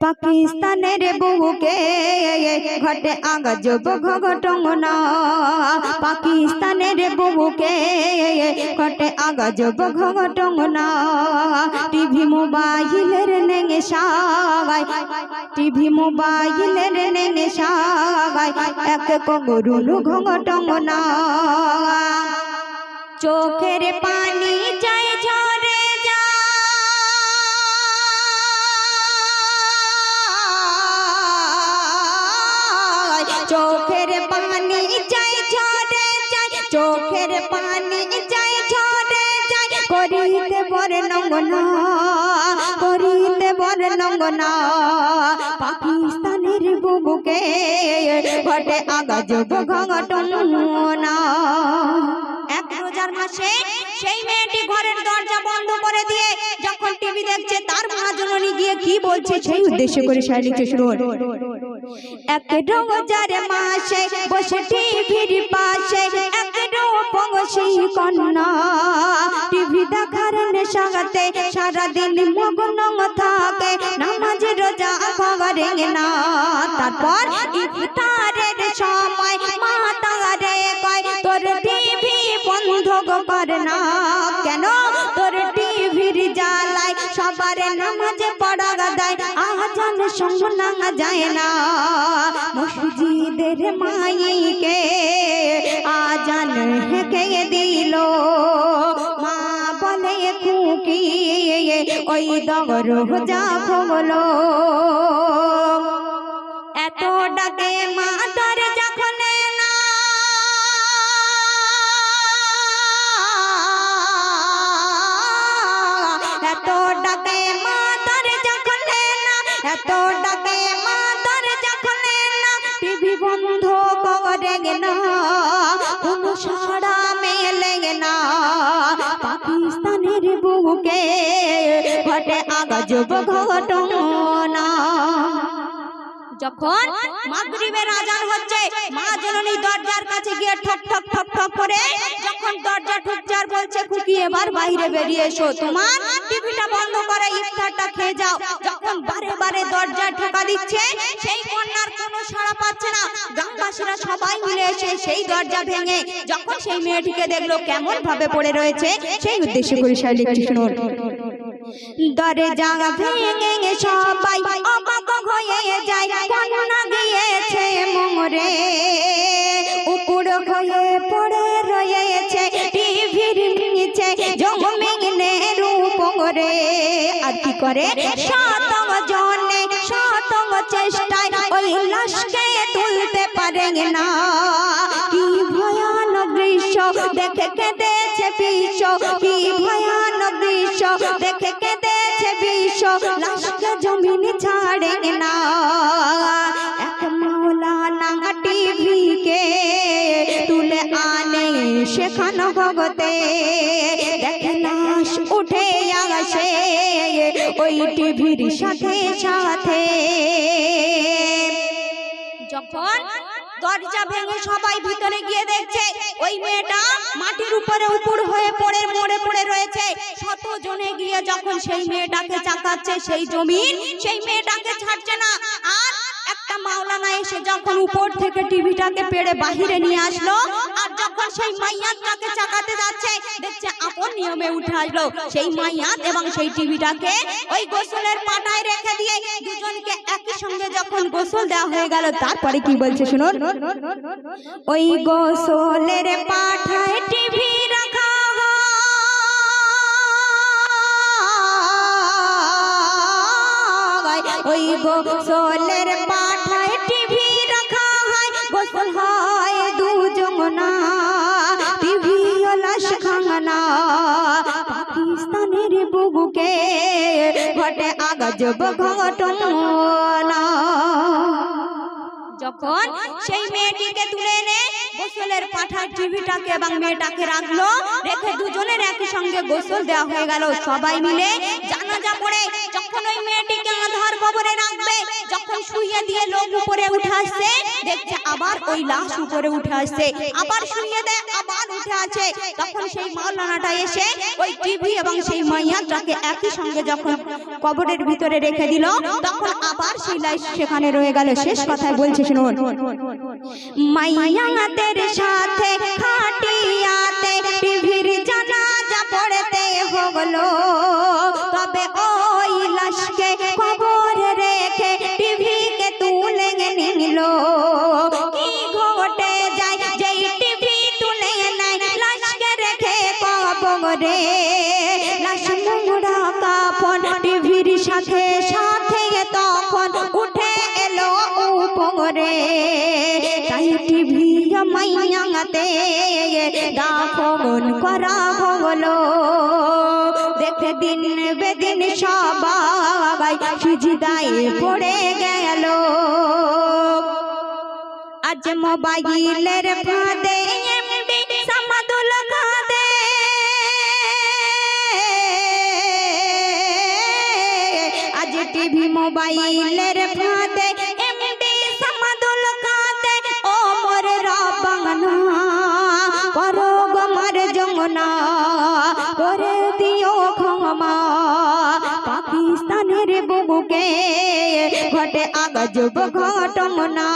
পাকিস্তানের বুকে ঘটে আগাজব ঘটনা। পাকিস্তানের বুকে ঘটে আগাজব ঘটনা। টিভি মোবাইলের নেঙে সাগায় টিভি মোবাইলের নেঙে সাগায় এক কগরুল ঘটনা। চোখের পানি করিতে বরে নঙ্গনা, করিতে বরে নঙ্গনা। পাকিস্তানের বুবুকে ঘটে আগাজব ঘটনা। এক রোজার মাসে সেই মেয়েটি ঘরের দরজা বন্ধ করে দিয়ে যখন টিভি দেখছে, তার মা জননী গিয়ে কি বলছে সেই উদ্দেশ্য করে শায়নিকে শুনুন এক রোজার মাসে বসে টিভির পাশে কন্যা টিভি দেখার নেশাতে সারাদিন মগ্ন থাকে, নামাজ, রোজা করে না। তারপর ইফতারের সময় মা তারে কয়, তোর টিভি বন্ধ কর না। কেন? তোর টিভির জ্বালায় সবার নামাজ পড়া দেয় আজান শোনা যায় না। মসজিদের মাইকে হেঁকে দিল। মা বলে, খুকি, ওই দগর যা ভগলো এত ডাকে মা তার যখন এত ডাকে মা তার যখন এত ডাকে মা বুকে ঘটে আগাজব ঘটনা। যখন মাগরিবের আজান হচ্ছে, মা জননী দরজার কাছে গিয়ে ঠক ঠক ঠক ঠক করে, যখন দরজা ঠুকচার বলছে, খুকি, এবার বাইরে বেরিয়ে এসো। তোমার টিভিটা বন্ধ করে ইফতারটা খেয়ে যাও। যখন বারে বারে দরজা ঠোকা দিচ্ছে, সেই কন্যার কোনো সাড়া পাচ্ছে না। গ্রামবাসীরা সবাই মিলে এসে সেই দরজা ভেঙে যখন সেই মেয়েটিকে দেখল কেমন ভাবে পড়ে রয়েছে, সেই উদ্দেশ্য করে একটু শুনুন। দরজা ভেঙে সবাই অবাক হয়ে যায়, কন্যা গিয়েছে করে শত জনে শত চেষ্টায় ওই লাশকে তুলতে পারে না। কি ভয়ানক দৃশ্য দেখে কেঁদেছে বিশ্ব কি ভয়ানক দৃশ্য দেখে কেঁদেছে বিশ্ব লাশকে জমিন ছাড়ে না। এক মাওলানা টিভিকে তুলে আনে সেখানে ভগতে। দেখে লাশ উঠে আসে। ওই টিভির সাথে সাথে যখন দরজা ভেঙে সবাই ভিতরে গিয়ে দেখছে ওই মেয়েটা মাটির উপরে উপর হয়ে পড়ে মরে পড়ে রয়েছে। শত জনে গিয়ে যখন সেই মেয়েটাকে চাকাচ্ছে সেই জমিন সেই মেয়েটাকে ছাড়ছে না। আর একটা মাওলানা এসে যখন উপর থেকে টিভিটাকে পেড়ে বাহিরে নিয়ে আসলো আর সেই যাচ্ছে। টিভিটাকে ওই গোসলের পাটায় রেখে দিয়ে যখন গোসল দেওয়া হয়ে গেল, তারপরে কি বলছে শুনুন? ওই গোসলের পাঠায় টিভি রাখা ওই গোসলের পাঠায় যখন সেই মেয়েটিকে তুলে এনে গোসলের পাঠার টিভিটাকে এবং মেয়েটাকে রাখল, রেখে দুজনের একই সঙ্গে গোসল দেওয়া হয়ে গেল। সবাই মিলে জানাজা পড়ে যখন ওই মেয়েটিকে আধার কবরে রাখবে, যখন শুইয়ে দিয়ে লোক উপরে উঠে আসছে, দেখছে আবার ওই লাশ উপরে উঠে আসছে। আবার শুইয়ে দেয়, আবার উঠে আছে তখন সেই মাওলানাটা এসে ওই টিভি এবং সেই মাইয়াটাকে একই সঙ্গে যখন কবরের ভিতরে রেখে দিল, তখন আবার সেই লাশ সেখানে রয়ে গেল। শেষ কথায় বলছে, শুনুন। মাইয়াদের সাথে খাটিয়াতে টিভির জানাজা পড়তে হলো। কবরে লাশ নোংরা কাপড় টিভির সাথে সাথে তখন উঠে এলো উপরে। তাই টিভি মাইয়াতে দাফন করা হলো। দেখে দিন বেদিন সবাই সিজদায় পড়ে গেল। আজ মোবাইলের ফাঁদে এমবি সামাদুল মোবাইলের ফাঁদে এমবি সামাদুল কাদে ও মোর করো গমার যমুনা, করে দিও ক্ষমা। পাকিস্তানের বুবুকে ঘটে আগজব ঘটনা।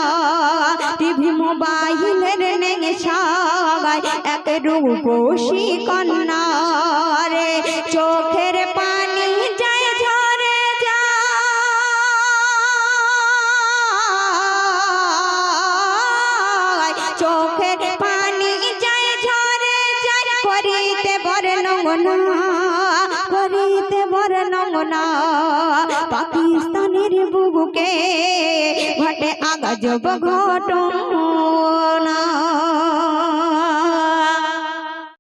টিভি মোবাইলের সাগায় এক রূপসী কন্যা। রে চোখের বর নমনা করিতে বর নমনা পাকিস্তানের বুকে ঘটে আগাজব ঘটনা।